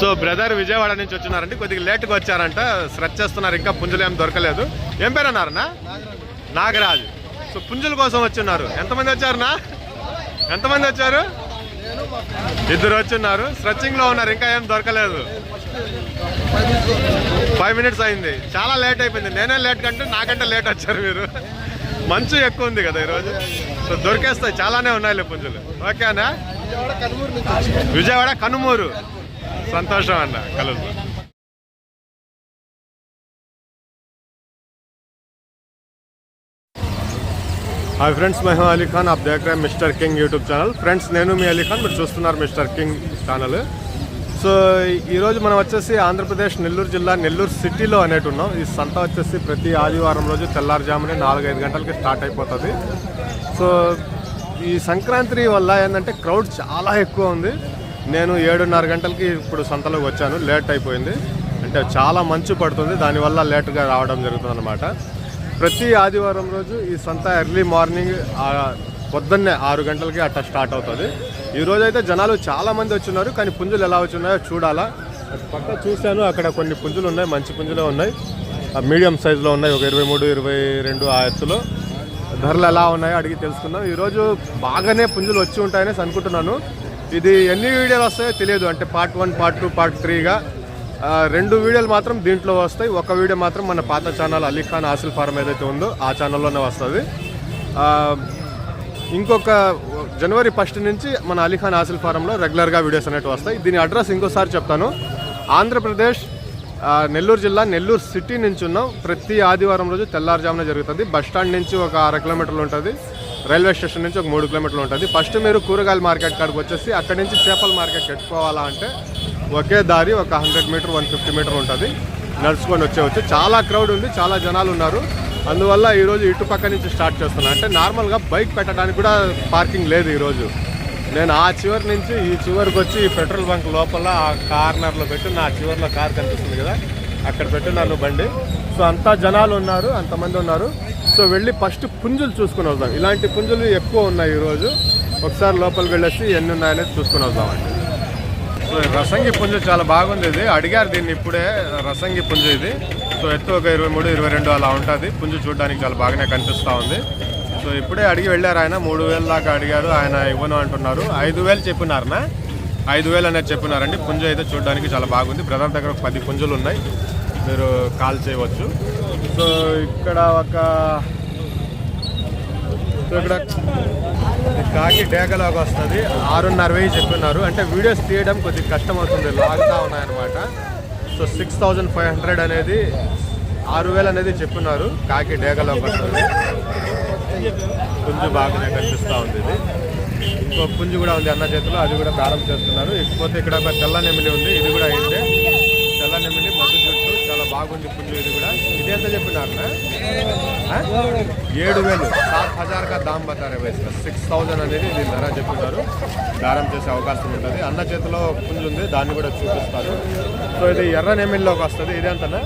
So brother Vijayawada నుంచి వచ్చినారంటే కొద్దిగా లేట్గా వచ్చారంట. స్ట్రెచ్ చేస్తున్నారు. ఇంకా పుంజులు ఏం దొరకలేదు. ఏం పేరు అన్నారన్నా నాగరాజ్. సో పుంజుల కోసం వచ్చిన్నారు. ఎంతమంది వచ్చారునా ఎంతమంది వచ్చారు? ఇద్దరు వచ్చున్నారు. స్ట్రెచ్చింగ్లో ఉన్నారు. ఇంకా ఏం దొరకలేదు. ఫైవ్ మినిట్స్ అయింది. చాలా లేట్ అయిపోయింది. నేనే లేట్ కంటే నాకంటే లేట్ వచ్చారు మీరు. మంచు ఎక్కువ ఉంది కదా ఈరోజు. సో దొరికేస్తాయి. చాలానే ఉన్నాయి పుంజులు. ఓకేనా విజయవాడ కనుమూరు. సంతోషం అన్న కలలు. హాయ్ ఫ్రెండ్స్ మేము అలీ ఖాన్ ఆప్ దగ్గర Mister King YouTube channel friends నేను మీ అలీ ఖాన్ మీరు చూస్తున్నారు మిస్టర్ కింగ్ ఛానల్. సో ఈరోజు మనం వచ్చేసి ఆంధ్రప్రదేశ్ నెల్లూరు జిల్లా నెల్లూరు సిటీలో అనేటు ఉన్నాం. ఈ సంత వచ్చేసి ప్రతి ఆదివారం రోజు తెల్లారుజామునే నాలుగైదు గంటలకి స్టార్ట్ అయిపోతుంది. సో ఈ సంక్రాంతి వల్ల ఏంటంటే క్రౌడ్ చాలా ఎక్కువ ఉంది. నేను ఏడున్నర గంటలకి ఇప్పుడు సంతలోకి వచ్చాను. లేట్ అయిపోయింది. అంటే చాలా మంచు పడుతుంది. దానివల్ల లేట్గా రావడం జరుగుతుంది అనమాట ప్రతి ఆదివారం రోజు ఈ సంత ఎర్లీ మార్నింగ్ పొద్దున్నే ఆరు గంటలకి అట్లా స్టార్ట్ అవుతుంది. ఈ అయితే జనాలు చాలామంది వచ్చిన్నారు. కానీ పుంజులు ఎలా వచ్చున్నాయో చూడాలా. పక్క చూశాను. అక్కడ కొన్ని పుంజులు ఉన్నాయి. మంచి పుంజులే ఉన్నాయి. ఆ మీడియం సైజులో ఉన్నాయి. ఒక ఇరవై మూడు ఇరవై రెండు ఆ ఎత్తులో. ధరలు ఎలా ఉన్నాయో అడిగి తెలుసుకుందాం. ఈరోజు బాగానే పుంజులు వచ్చి ఉంటాయనేసి అనుకుంటున్నాను. ఇది ఎన్ని వీడియోలు వస్తాయో తెలియదు. అంటే part one part two part త్రీగా రెండు వీడియోలు మాత్రం దీంట్లో వస్తాయి. ఒక వీడియో మాత్రం మన పాత ఛానల్ అలీఖాన్ ఆసిల్ ఫారం ఏదైతే ఉందో ఆ ఛానల్లోనే వస్తుంది. ఇంకొక జనవరి ఫస్ట్ నుంచి మన అలీఖాన్ ఆసిల్ ఫారంలో రెగ్యులర్గా వీడియోస్ అనేవి వస్తాయి. దీని అడ్రస్ ఇంకోసారి చెప్తాను. ఆంధ్రప్రదేశ్ నెల్లూరు జిల్లా నెల్లూరు సిటీ నుంచి ఉన్నాం. ప్రతి ఆదివారం రోజు తెల్లారుజామున జరుగుతుంది. బస్ స్టాండ్ నుంచి ఒక అర కిలోమీటర్లు ఉంటుంది. రైల్వే స్టేషన్ నుంచి ఒక మూడు కిలోమీటర్లు ఉంటుంది. ఫస్ట్ మీరు కూరగాయల మార్కెట్ కాడికి వచ్చేసి అక్కడి నుంచి చేపల మార్కెట్ పెట్టుకోవాలా అంటే ఒకే దారి ఒక hundred metre one fifty metre ఉంటుంది. నడుచుకొని వచ్చేవచ్చు. చాలా క్రౌడ్ ఉంది చాలా జనాలు ఉన్నారు. అందువల్ల ఈరోజు ఇటు పక్క నుంచి స్టార్ట్ చేస్తున్నాను అంటే నార్మల్గా బైక్ పెట్టడానికి కూడా పార్కింగ్ లేదు ఈరోజు. నేను ఆ చివరి నుంచి ఈ చివరికి వచ్చి ఈ పెట్రోల్ బంక్ లోపల ఆ కార్నర్లో పెట్టి నా చివరిలో కార్ కనిపిస్తుంది కదా అక్కడ పెట్టున్నాను బండి. సో అంతా జనాలు ఉన్నారు అంతమంది ఉన్నారు. సో వెళ్ళి ఫస్ట్ పుంజులు చూసుకుని వద్దాం. ఇలాంటి పుంజులు ఎక్కువ ఉన్నాయి ఈరోజు ఒకసారి లోపలికి వెళ్ళేసి ఎన్ని ఉన్నాయనేది చూసుకుని వద్దామండి సో రసంగి పుంజు చాలా బాగుంది ఇది. అడిగారు దీన్ని ఇప్పుడే రసంగి పుంజు ఇది. సో ఎత్తు ఒక ఇరవై మూడు ఇరవై రెండు అలా ఉంటుంది. పుంజు చూడడానికి చాలా బాగానే కనిపిస్తూ ఉంది. సో ఇప్పుడే అడిగి వెళ్ళారు ఆయన. మూడు వేలు దాకా అడిగారు. ఆయన ఇవ్వను అంటున్నారు. ఐదు వేలు చెప్పినారనా ఐదు వేలు అనేది చెప్పినారండి. పుంజు అయితే చూడడానికి చాలా బాగుంది. బ్రదర్ దగ్గర ఒక పది పుంజులు ఉన్నాయి. మీరు కాల్ చేయవచ్చు. సో ఇక్కడ ఒక సో ఇక్కడ కాకి డేగలాగా వస్తుంది. ఆరున్నర వెయ్యి చెప్పినారు. అంటే వీడియోస్ తీయడం కొద్దిగా కష్టం అవుతుంది లాగుతా ఉన్నాయన్నమాట. So six thousand five hundred అనేది ఆరు వేలు అనేది చెప్పినారు. కాకి డేగలోకి వస్తుంది. పుంజు బాగానే కనిపిస్తూ ఉంది ఇది. ఇంకో పుంజు కూడా ఉంది అన్న చేతిలో అది కూడా దారం చేస్తున్నారు. ఇకపోతే ఇక్కడ ఒక తెల్ల నెమిలి ఉంది ఇది కూడా అయితే తెల్ల నెమిలి మొదటి చుట్టూ చాలా బాగుంది పుంజు ఇది కూడా. ఇది ఎంత చెప్పినారు ఏడు వేలు. సాత్ హజార్ కా దామ్ బతారే వయసు సిక్స్ థౌజండ్ అనేది దీని ధర చెప్పినారు. దారం చేసే అవకాశం ఉంటుంది అన్న చేతిలో ఒక పుంజు ఉంది దాన్ని కూడా చూపిస్తారు. సో ఇది ఎర్ర నెమిలిలోకి వస్తుంది. ఇది ఎంతనా?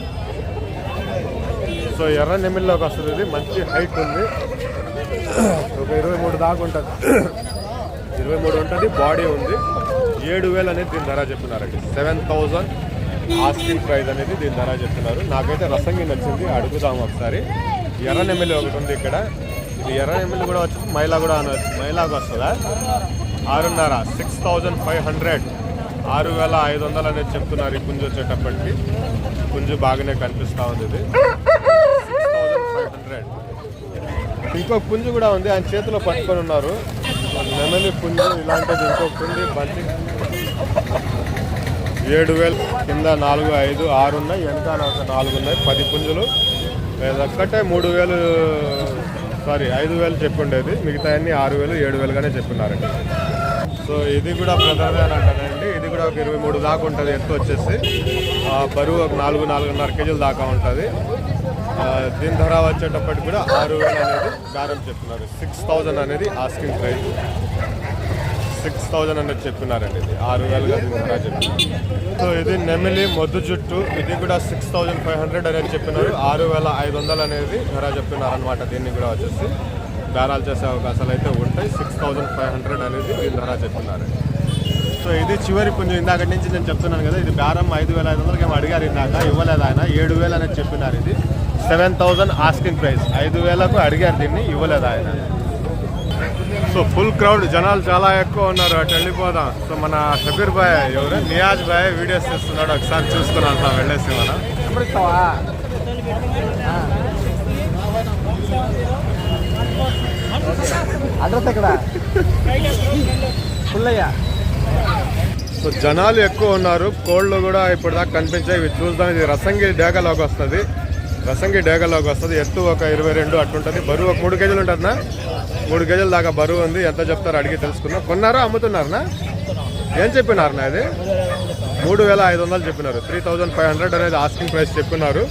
సో ఎర్ర నెమిలిలోకి వస్తుంది. ఇది మంచి హైట్ ఉంది. ఒక ఇరవై మూడు దాకా ఉంటుంది. ఇరవై మూడు ఉంటుంది బాడీ ఉంది. ఏడు వేలు అనేది దీని ధర చెప్పినారండి సెవెన్ థౌజండ్ ఆస్కింగ్ ప్రైస్ అనేది దీని ధర చెప్తున్నారు. నాకైతే రసంగి నచ్చింది అడుగుదాం ఒకసారి. ఎర్ర నెమ్మిలి ఒకటి ఉంది ఇక్కడ. ఇది ఎర్ర నెమ్మిలి కూడా వచ్చి మైలా కూడా అనవచ్చు మైలాగా వస్తుందా? ఆరున్నర సిక్స్ థౌజండ్ ఫైవ్ హండ్రెడ్ ఆరు వేల ఐదు వందలు అనేది చెప్తున్నారు ఈ పుంజు వచ్చేటప్పటికి. పుంజు బాగానే కనిపిస్తూ ఉంది ఇది. సిక్స్ థౌజండ్ ఫైవ్ హండ్రెడ్ ఇంకో పుంజు కూడా ఉంది ఆయన చేతిలో పట్టుకొని ఉన్నారు. నెమలి పుంజు ఇలాంటిది ఇంకో పుంజు బంతి. ఏడు వేలు కింద నాలుగు ఐదు ఆరు ఉన్నాయి వెనకాల ఒక నాలుగు ఉన్నాయి పది పుంజులు. ఒక్కటే మూడు వేలు సారీ ఐదు వేలు చెప్పుండేది. మిగతా అన్ని ఆరు వేలు ఏడు వేలుగానే చెప్పున్నారండి. సో ఇది కూడా బ్రదర్దే అని అంటారండి ఇది కూడా ఒక ఇరవై మూడు దాకా ఉంటుంది ఎత్తు వచ్చేసి. ఆ, బరువు ఒక నాలుగు నాలుగున్నర కేజీల దాకా ఉంటుంది. దీని ధర వచ్చేటప్పటికి కూడా ఆరు వేలు అనేది దారం చెప్తున్నారు. సిక్స్ థౌజండ్ అనేది ఆస్కింగ్ ప్రైస్ సిక్స్ థౌజండ్ అనేది చెప్పినారండి ఇది. ఆరు వేలుగా ధర చెప్పినారు సో ఇది నెమిలి మొద్దు జుట్టు ఇది కూడా సిక్స్ థౌజండ్ ఫైవ్ హండ్రెడ్ అనేది చెప్పినారు ఆరు వేల ఐదు వందలు అనేది ధర చెప్తున్నారు అనమాట దీన్ని కూడా వచ్చేసి బేరాలు చేసే అవకాశాలు అయితే ఉంటాయి. సిక్స్ థౌజండ్ ఫైవ్ హండ్రెడ్ అనేది దీని ధర చెప్పినారండి సో ఇది చివరి పుంజు. ఇందాక నుంచి నేను చెప్తున్నాను కదా ఇది బేరం ఐదు వేల ఐదు వందలకి ఏమో అడిగారు ఇందాక. ఇవ్వలేదు ఆయన. ఏడు వేలు అనేది చెప్పినారు ఇది. Seven thousand asking price. ఐదు వేలకు అడిగారు దీన్ని ఇవ్వలేదు ఆయన. సో ఫుల్ క్రౌడ్ జనాలు చాలా ఎక్కువ ఉన్నారు అటు వెళ్ళిపోదాం. సో మన షబీర్ బాయ్ ఎవరు? నియాజ్ బాయ్ వీడియోస్ తీస్తున్నాడు ఒకసారి చూసుకుని వెళ్తాం వెళ్ళేసి మనం. అడ్రస్ ఎక్కడ? పుల్లయ్య. సో జనాలు ఎక్కువ ఉన్నారు కోళ్ళు కూడా ఇప్పుడు దాకా కనిపించాయి ఇవి చూద్దాం ఇది రసంగి డేగలోకి వస్తుంది. రసంగి డేగలోకి వస్తుంది. ఎత్తు ఒక ఇరవై రెండు అట్లుంటుంది. బరువు ఒక మూడు కేజీలు ఉంటుందా మూడు కేజీల దాకా బరువు ఉంది. ఎంత చెప్తారో అడిగి తెలుసుకుందాం. కొన్నారా? అమ్ముతున్నారనా ఏం చెప్పినారనా ఇది? మూడు వేల ఐదు వందలు చెప్పినారు. త్రీ థౌజండ్ ఫైవ్ హండ్రెడ్ అనేది ఆస్కింగ్ ప్రైస్ చెప్పినారు.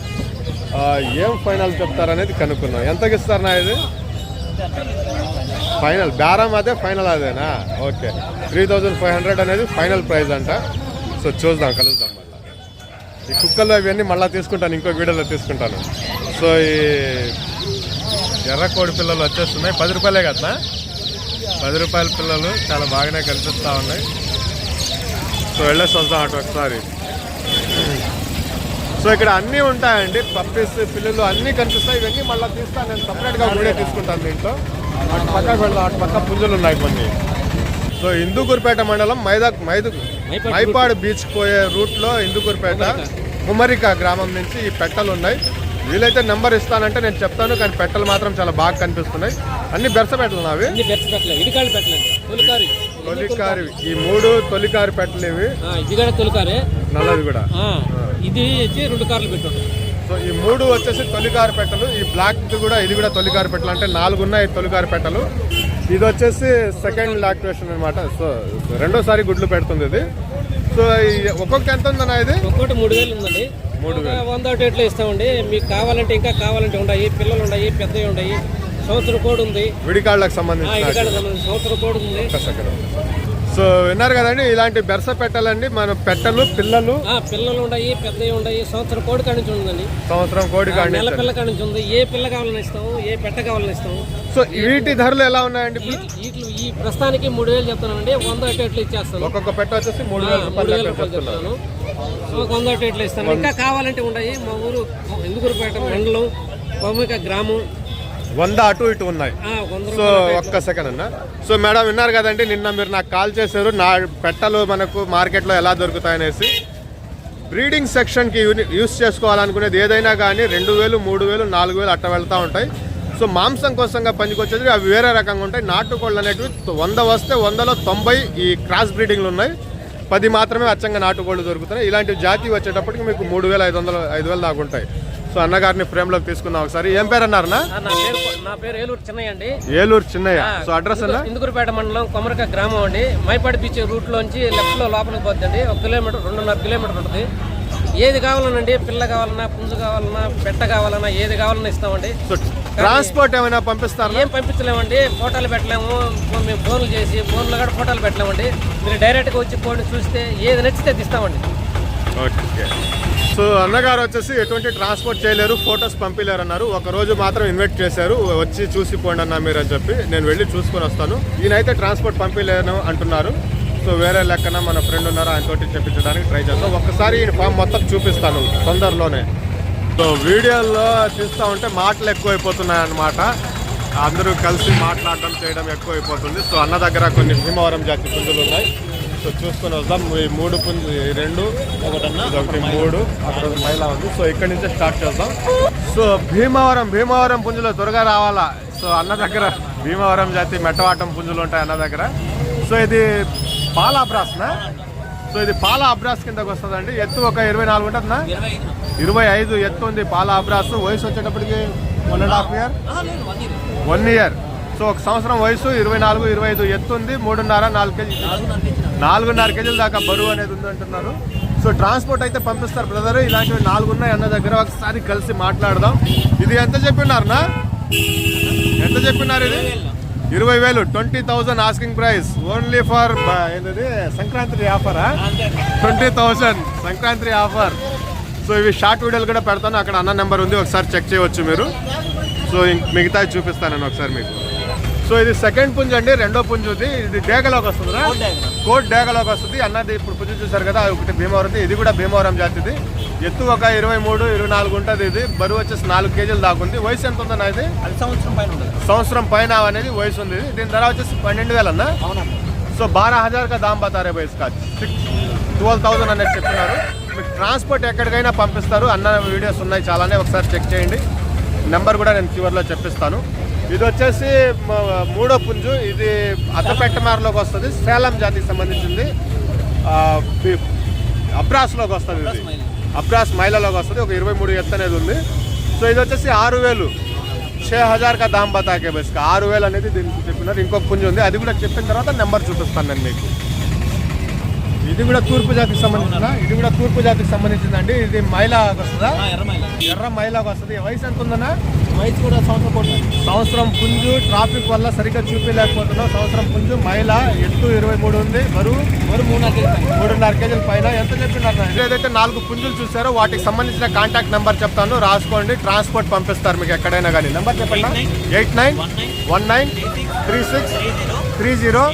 ఏం ఫైనల్ చెప్తారనేది కనుక్కున్నాం ఎంతకి ఇస్తారనా ఇది? ఫైనల్. బేరం అదే ఫైనల్ అదేనా? Okay. Three thousand five hundred అనేది ఫైనల్ ప్రైస్ అంట. సో చూద్దాం కలుద్దాం ఈ కుక్కలు ఇవన్నీ మళ్ళీ తీసుకుంటాను ఇంకో వీడియోలో తీసుకుంటాను. సో ఈ ఎర్ర కోడి పిల్లలు వచ్చేస్తున్నాయి. పది రూపాయలే కదా పది రూపాయల పిల్లలు చాలా బాగానే కనిపిస్తూ ఉన్నాయి. సో వెళ్ళేసి వద్దాం అటు ఒకసారి. సో ఇక్కడ అన్నీ ఉంటాయండి. పప్పీస్ పిల్లలు అన్నీ కనిపిస్తాయి. ఇవన్నీ మళ్ళీ తీస్తాను నేను సపరేట్గా వీడియో తీసుకుంటాను దీంట్లో. అటు పక్కకు వెళ్దాం అటు పక్క పుంజులు ఉన్నాయి కొన్ని. సో ఇందుకూరుపేట మండలం మైదా మైదు మైపాడు బీచ్ పోయే రూట్లో ఇందుకూరుపేట కుమరిక గ్రామం నుంచి ఈ పెట్టలు ఉన్నాయి. వీలైతే నెంబర్ ఇస్తానంటే నేను చెప్తాను కానీ పెట్టలు మాత్రం చాలా బాగా కనిపిస్తున్నాయి. అన్ని బెరస పెట్టలు నావి. తొలికారి. ఈ మూడు తొలికారి పెట్టలు ఇవి. ఇది కూడా తొలికారే. నల్లది కూడా. ఇది రెండు కార్లు పెట్టుంటాం సో ఈ మూడు వచ్చేసి తొలికారు పెట్టలు. ఈ బ్లాక్ కూడా ఇది కూడా తొలికారు పెట్టలు. అంటే నాలుగు ఉన్నాయి తొలికారు పెట్టలు. ఇది వచ్చేసి సెకండ్ లాక్టివేషన్ అనమాట సో రెండోసారి గుడ్లు పెడుతుంది ఇది. సో ఒక్కొక్క ఎంత ఉందన్న ఇది? ఒక్కోటి మూడు వేలు ఉందండి. మూడు వంద ఒకటి ఇస్తామండి. మీకు కావాలంటే ఇంకా కావాలంటే ఉన్నాయి పిల్లలు ఉన్నాయి పెద్దవి ఉన్నాయి సంవత్సరం కోడి ఉంది విడికాళ్ళకి సంబంధించి సంవత్సరం కోడి ఉంది. సో విన్నారు కదండి ఇలాంటి బెరస పెట్టలండి. మన పెట్టలు పిల్లలు. ఆ, పిల్లలు ఉన్నాయి పెద్దవి ఉన్నాయి. సంవత్సరం కోడి కాడి నుంచి ఉందండి. సంవత్సరం కోడి కాడి నెల పిల్ల కాడి నుంచి ఉంది. ఏ పిల్ల కావాలని ఇస్తాము ఏ పెట్ట కావాలని ఇస్తాము. సో వీటి ధరలు ఎలా ఉన్నాయండి వీటిలో ఈ ప్రస్తుతానికి మూడు వేలు చెప్తానండి వంద అటు ఇచ్చేస్తాను ఒక్కొక్క పెట్ట వచ్చేసి మూడు వేల రూపాయలు వేల లెక్క రూపాయలు చెప్తున్నారు. చెప్తాను ఒక వంద అటు ఇస్తాను ఇంకా కావాలంటే ఉన్నాయి మా ఊరు ఎందుకుపేట మండలం కొమ్మిక గ్రామం వంద అటు ఇటు ఉన్నాయి. సో ఒక్క సెకండ్ అన్న. సో మేడం విన్నారు కదండి నిన్న మీరు నాకు కాల్ చేశారు నా పెట్టలు మనకు మార్కెట్లో ఎలా దొరుకుతాయనేసి. బ్రీడింగ్ సెక్షన్కి యూస్ చేసుకోవాలనుకునేది ఏదైనా కానీ రెండు వేలు మూడు వేలు నాలుగు వేలు అట్ట వెళ్తూ ఉంటాయి. సో మాంసం కోసంగా పనికొచ్చేది అవి వేరే రకంగా ఉంటాయి. నాటుకోళ్ళు అనేటివి వంద వస్తే వందలో తొంభై ఈ క్రాస్ బ్రీడింగ్లు ఉన్నాయి. పది మాత్రమే అచ్చంగా నాటుకోళ్ళు దొరుకుతున్నాయి. ఇలాంటి జాతి వచ్చేటప్పటికి మీకు మూడు వేల ఐదు వందలు ఐదు వేలు దాకా ఉంటాయి. సో అన్నగారిని ఫ్రేమ్లోకి తీసుకుందాం ఒకసారి. ఏం పేరు అన్నారన్నా ఆ, నా పేరు ఏలూరు చిన్నయ్య అండి. ఏలూరు చిన్నయ్య. సో అడ్రస్ ఇందుకురుపేట మండలం కొమరక గ్రామం అండి. మైపాడి బీచ్ రూట్ లోంచి లెఫ్ట్లో లోపలికి పోద్దండి. ఒక కిలోమీటర్ రెండున్నర కిలోమీటర్ ఉంటుంది. ఏది కావాలనండి? పిల్ల కావాలన్నా పుంజు కావాలన్నా పెట్ట కావాలన్నా ఏది కావాలన్నా ఇస్తామండి. ట్రాన్స్పోర్ట్ ఏమైనా పంపిస్తారా? ఏం పంపించలేమండి. ఫోటోలు పెట్టలేము. మేము ఫోన్లు చేసి ఫోన్లో కూడా ఫోటోలు పెట్టలేమండి. మీరు డైరెక్ట్గా వచ్చి ఫోన్ చూస్తే ఏది నచ్చితే అది ఇస్తామండి. ఓకే. సో అన్నగారు వచ్చేసి ఎటువంటి ట్రాన్స్పోర్ట్ చేయలేరు ఫొటోస్ పంపించలేరు అన్నారు ఒక రోజు మాత్రం ఇన్వైట్ చేశారు. వచ్చి చూసిపోండి అన్న మీరు అని చెప్పి నేను వెళ్ళి చూసుకొని వస్తాను. ఈయనైతే ట్రాన్స్పోర్ట్ పంపించలేను అంటున్నారు. సో వేరే లెక్కన మన ఫ్రెండ్ ఉన్నారు ఆయన తోటి చెప్పించడానికి ట్రై చేస్తాం ఒక్కసారి ఈ ఫామ్ మొత్తం చూపిస్తాను తొందరలోనే. సో వీడియోలో చూస్తూ ఉంటే మాటలు ఎక్కువైపోతున్నాయి అన్నమాట. అందరూ కలిసి మాట్లాడడం చేయడం ఎక్కువైపోతుంది. సో అన్న దగ్గర కొన్ని భీమవరం జాతి పుంజులు ఉన్నాయి. సో చూసుకొని వద్దాం. ఈ మూడు పుంజు ఈ రెండు ఒకటి మూడు అక్కడ మైలా ఉంది. సో ఇక్కడి నుంచే స్టార్ట్ చేద్దాం. సో భీమవరం భీమవరం పుంజులు త్వరగా రావాలా? సో అన్న దగ్గర భీమవరం జాతి మెట్టవాటం పుంజులు ఉంటాయి అన్న దగ్గర. సో ఇది పాల అబ్రాస్నా సో ఇది పాల అబ్రాస్ కిందకి వస్తుందండి. ఎత్తు ఒక ఇరవై నాలుగు ఉంటుందా? ఇరవై ఐదు. ఎత్తు ఉంది పాల అబ్రాస్. వయసు వచ్చేటప్పటికి one and half year one year so ఒక సంవత్సరం వయసు ఇరవై నాలుగు ఇరవై ఐదు ఎత్తు ఉంది మూడున్నర నాలుగు కేజీ నాలుగున్నర కేజీల దాకా బరువు అనేది ఉంది అంటున్నారు. సో ట్రాన్స్పోర్ట్ అయితే పంపిస్తారు బ్రదర్. ఇలాంటివి నాలుగు ఉన్నాయి అన్న దగ్గర ఒకసారి కలిసి మాట్లాడదాం. ఇది ఎంత చెప్పినారనా? ఎంత చెప్పినారు ఇది? ఇరవై వేలు. Twenty thousand asking price only for ఏంటది? Sankranti ఆఫరా twenty thousand Sankranti offer so ఇవి షార్ట్ వీడియోలు కూడా పెడతాను. అక్కడ అన్న నెంబర్ ఉంది. ఒకసారి చెక్ చేయవచ్చు మీరు. సో ఇంక మిగతా చూపిస్తాను నేను ఒకసారి మీకు. సో ఇది సెకండ్ పుంజు అండి రెండో పుంజు ఇది ఇది డేగలోకి వస్తుందా కోట్ డేగలోకి వస్తుంది. అన్నది ఇప్పుడు పుంజు చూసారు కదా ఒకటి భీమవరం ఇది కూడా భీమవరం జాతిది. ఎత్తు ఒక ఇరవై మూడు ఇరవై నాలుగు ఉంటుంది ఇది. బరువు వచ్చేసి నాలుగు కేజీలు దాకా ఉంది. వయసు ఎంత ఉందన్న ఇది? సంవత్సరం పైన సంవత్సరం పైన అనేది వయసు ఉంది. దీని ధర వచ్చేసి పన్నెండు వేలు అన్న సో బారా హజార్ కా దామ్ బతారే ఇస్కా సిక్స్ ట్వెల్వ్ థౌసండ్ అనేది చెప్తున్నారు. మీకు ట్రాన్స్పోర్ట్ ఎక్కడికైనా పంపిస్తారు. అన్న వీడియోస్ ఉన్నాయి చాలానే ఒకసారి చెక్ చేయండి. నెంబర్ కూడా నేను చివరిలో చెప్పిస్తాను. ఇది వచ్చేసి మూడో పుంజు. ఇది అద్దపెట్టమారులోకి వస్తుంది. సేలం జాతికి సంబంధించింది. అబ్రాస్లోకి వస్తుంది ఇది. అబ్రాస్ మైలలోకి వస్తుంది. ఒక ఇరవై మూడు ఎత్తు అనేది ఉంది. సో ఇది వచ్చేసి ఆరు వేలు. షే హజార్ కా దామ్ ఆరు వేలు అనేది దీనికి చెప్పినారు. ఇంకొక పుంజు ఉంది. అది కూడా చెప్పిన తర్వాత నెంబర్ చూపిస్తాను నేను మీకు. ఇది కూడా తూర్పు జాతికి సంబంధించిన ఇది కూడా తూర్పు జాతికి సంబంధించిందండి. ఇది మైలాకి వస్తుందా? ఎర్ర మైలాకి వస్తుంది. వయసు ఎంత ఉందన్నా వయసు కూడా సంవత్సరం సంవత్సరం పుంజు ట్రాఫిక్ వల్ల సరిగ్గా చూపించలేకపోతున్నాం. సంవత్సరం పుంజు మైల ఎత్తు ఇరవై మూడు ఉంది. బరువు నాలుగు మూడున్నర కేజీల పైన. ఎంత చెప్పినారు? ఏదైతే నాలుగు పుంజులు చూసారో వాటికి సంబంధించిన కాంటాక్ట్ నెంబర్ చెప్తాను. రాసుకోండి. ట్రాన్స్పోర్ట్ పంపిస్తారు మీకు ఎక్కడైనా కానీ నెంబర్ చెప్పండి. Eight nine. One nine. Three six. Three zero.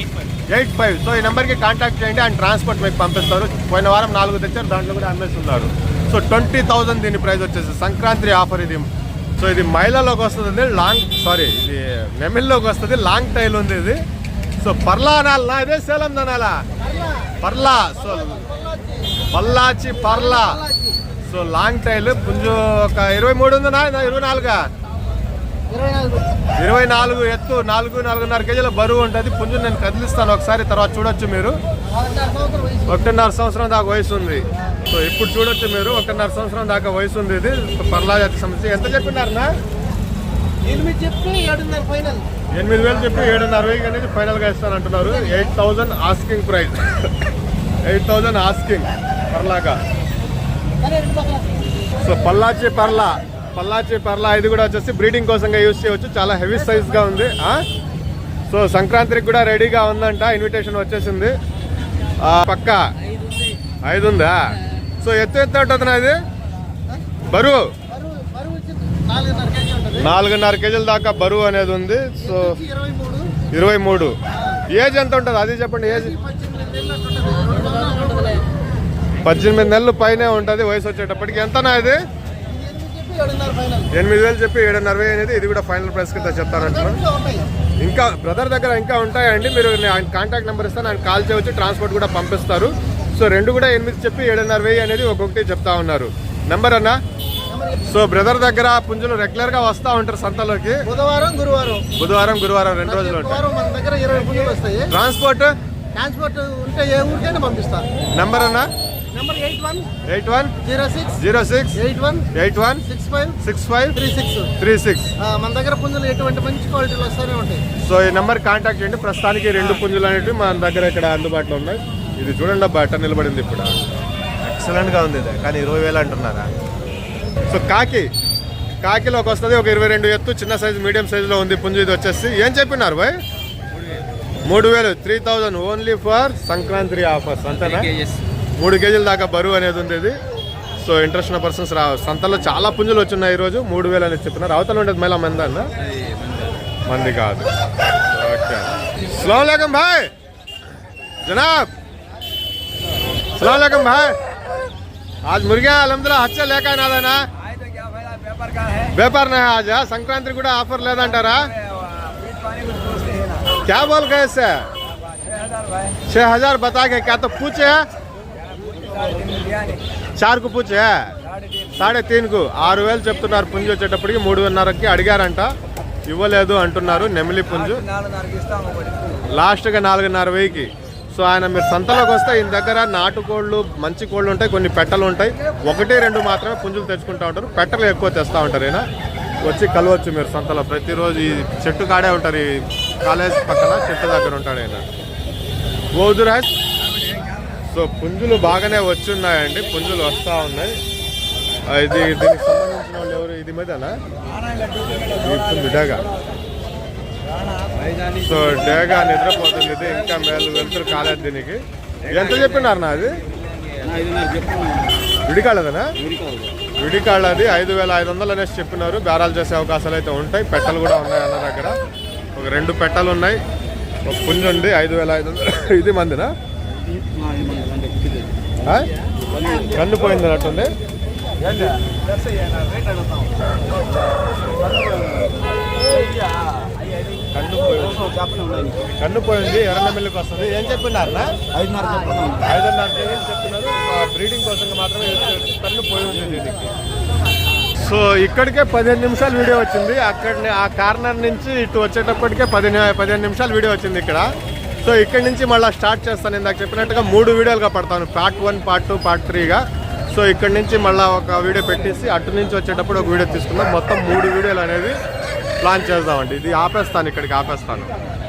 Eight five. So ఈ నెంబర్కి కాంటాక్ట్ చేయండి. అండ్ ట్రాన్స్పోర్ట్ మీకు పంపిస్తారు. పోయిన వారం నాలుగు తెచ్చారు. దాంట్లో కూడా అమ్మేసి ఉన్నారు సో ట్వంటీ థౌజండ్ దీని ప్రైస్ వచ్చేసి. సంక్రాంతి ఆఫర్ ఇది. సో ఇది మైలాలోకి వస్తుంది లాంగ్ సారీ ఇది నెమిల్లోకి వస్తుంది. లాంగ్ టైల్ ఉంది ఇది. సో పర్లా అనాలనా ఇదే సేలం అనాలా? పర్లా. సో పల్లాచి పర్లా. So long tail. పుంజు ఒక ఇరవై మూడు ఉందనా ఇరవై నాలుగా? ఇరవై నాలుగు. ఇరవై నాలుగు ఎత్తు నాలుగు నాలుగున్నర కేజీల బరువు ఉంటుంది. పుంజు నేను కదిలిస్తాను ఒకసారి తర్వాత చూడొచ్చు మీరు. ఒకటిన్నర సంవత్సరం దాకా వయసు ఉంది. సో ఇప్పుడు చూడొచ్చు మీరు ఒకటిన్నర సంవత్సరం దాకా వయసు ఉంది ఇది. పర్లా జాతికి సంబంధించి ఎంత చెప్పినారనా ఎనిమిది చెప్పి ఏడున్నర ఫైనల్. ఎనిమిది వేలు చెప్పి ఏడున్నర వెయ్యి అనేది ఫైనల్గా ఇస్తాను అంటున్నారు. Eight thousand asking price. Eight thousand asking పర్లాగా. So పల్లాచి పర్లా. పల్లాచి పర్లా ఇది కూడా వచ్చేసి బ్రీడింగ్ కోసంగా యూజ్ చేయవచ్చు. చాలా హెవీ సైజ్గా ఉంది సో సంక్రాంతికి కూడా రెడీగా ఉందంట. ఇన్విటేషన్ వచ్చేసింది. పక్క. ఐదు ఉందా? సో ఎత్తు ఎత్తు ఉంటుంది ఇది? బరువు? నాలుగున్నర కేజీల దాకా బరువు అనేది ఉంది. సో ఇరవై మూడు. ఏజ్ ఎంత ఉంటుంది? అది చెప్పండి ఏజ్. పద్దెనిమిది నెలలు పైనే ఉంటుంది వయసు వచ్చేటప్పటికి. ఎంతనా ఇది? ఎనిమిది వేలు చెప్పి ఏడున్నర వేలు అనేది ఇది కూడా ఫైనల్ ప్రైస్ కింద చెప్తారంటున్నారు. ఇంకా బ్రదర్ దగ్గర ఇంకా ఉంటాయండి. మీరు ఆయన కాంటాక్ట్ నెంబర్ ఇస్తాను ఆయన కాల్ చేయవచ్చు ట్రాన్స్పోర్ట్ కూడా పంపిస్తారు. సో రెండు కూడా ఎనిమిది చెప్పి ఏడున్నర వెయ్యి అనేది ఒక్కొక్కటి చెప్తా ఉన్నారు. నెంబర్ అన్న? సో బ్రదర్ దగ్గర పుంజులు రెగ్యులర్గా వస్తూ ఉంటారు సంతలోకి. బుధవారం గురువారం. బుధవారం గురువారం రెండు రోజులు ట్రాన్స్పోర్ట్ ట్రాన్స్పోర్ట్ ఉంటే ఏ ఊరికైనా పంపిస్తా నెంబర్ అన్న? Number eight one eight one zero six zero six eight one eight one six five six five three six three six మన దగ్గర పుంజులు ఎటువంటి మంచి క్వాలిటీలు వస్తూనే ఉంటాయి? సో ఈ నెంబర్ కాంటాక్ట్ చేయండి. ప్రస్తుతానికి రెండు పుంజులు అనేవి మన దగ్గర ఇక్కడ అందుబాటులో ఉన్నాయి. ఇది చూడండి అబ్బా అట్ట నిలబడింది ఇప్పుడు. ఎక్సలెంట్గా ఉంది ఇది. కానీ ఇరవై వేలు అంటున్నారా? సో కాకి. కాకిలోకి వస్తుంది. ఒక ఇరవై రెండు ఎత్తు చిన్న సైజు మీడియం సైజులో ఉంది పుంజు. ఇది వచ్చేసి ఏం చెప్పినారు బాయ్? మూడు వేలు. Three thousand only for Sankranti offers. అంతేనా? మూడు కేజీల దాకా బరువు అనేది ఉంది ఇది సో ఇంట్రెస్ట్ ఉన్న పర్సన్స్ రా సంతలో చాలా పుంజులు వచ్చున్నాయి ఈరోజు మూడు వేలు అనేది చెప్తున్నారు అవతల ఉండేది మళ్ళీ మంది అన్న మంది కాదు ఓకే సలాం భాయ్ జనాబ్ सलाम भाई आज मुर्गिया अलहमदुल्ला अच्छा लेकर आना था ना व्यापार नहीं आज हाँ? संक्रांति కూడా ఆఫర్ లేదంటారా क्या बोल गए इससे छह हजार बता के क्या तो पूछे है చార్కు పూజ. పూచే సాడే తీన్కు ఆరు వేలు చెప్తున్నారు పుంజు వచ్చేటప్పటికి మూడున్నరకి అడిగారంట. ఇవ్వలేదు అంటున్నారు నెమిలి పుంజు. లాస్ట్గా నాలుగున్నర వెయ్యికి. సో ఆయన మీరు సంతలోకి వస్తే ఈయన దగ్గర నాటుకోళ్ళు మంచి కోళ్ళు ఉంటాయి కొన్ని పెట్టలు ఉంటాయి. ఒకటి రెండు మాత్రమే పుంజులు తెచ్చుకుంటా ఉంటారు. పెట్టలు ఎక్కువ తెస్తూ ఉంటారు ఈయన. వచ్చి కలవచ్చు మీరు సంతలో. ప్రతిరోజు ఈ చెట్టు కాడే ఉంటారు ఈ కాలేజ్ పక్కన చెట్టు దగ్గర ఉంటాడు ఆయన ఓదురాజ్ సో పుంజులు బాగానే వచ్చిన్నాయండి. పుంజులు వస్తూ ఉన్నాయి. ఇది దీనికి సంబంధించిన వాళ్ళు ఎవరు? ఇది మీదనా? డేగా. సో డేగా నిద్రపోతుంది. ఇది ఇంకా మేలు వెళ్తురు కాలేదు దీనికి. ఎంత చెప్పినారు నా అది? విడికాళ్ళదనా? విడికాళ్ళది ఐదు వేల ఐదు వందలు అనేసి చెప్పినారు. బేరాలు చేసే అవకాశాలు అయితే ఉంటాయి. పెట్టలు కూడా ఉన్నాయి అన్న అక్కడ ఒక రెండు పెట్టలు ఉన్నాయి. ఒక పుంజు ఉంది ఐదు వేల ఐదు వందలు. ఇది మందినా? కన్ను పోయింది అన్నట్టుంది కన్ను పోయింది కన్ను పోయింది మిల్లుకి వస్తుంది. ఏం చెప్పినారనా ఐదున్నర ఐదున్నర చెప్తున్నారు బ్రీడింగ్ కోసం మాత్రమే కన్ను పోయి ఉంది దీనికి సో ఇక్కడికే పదిహేను నిమిషాలు వీడియో వచ్చింది. అక్కడ ఆ కార్నర్ నుంచి ఇటు వచ్చేటప్పటికే పదిహేను పదిహేను నిమిషాలు వీడియో వచ్చింది ఇక్కడ. సో ఇక్కడ నుంచి మళ్ళీ స్టార్ట్ చేస్తాను ఇందాక చెప్పినట్టుగా మూడు వీడియోలుగా పడతాను. Part one part two part త్రీగా. So ఇక్కడ నుంచి మళ్ళీ ఒక వీడియో పెట్టేసి అటు నుంచి వచ్చేటప్పుడు ఒక వీడియో తీసుకుందాం. మొత్తం మూడు వీడియోలు అనేది ప్లాన్ చేద్దామండి. ఇది ఆపేస్తాను ఇక్కడికి ఆపేస్తాను.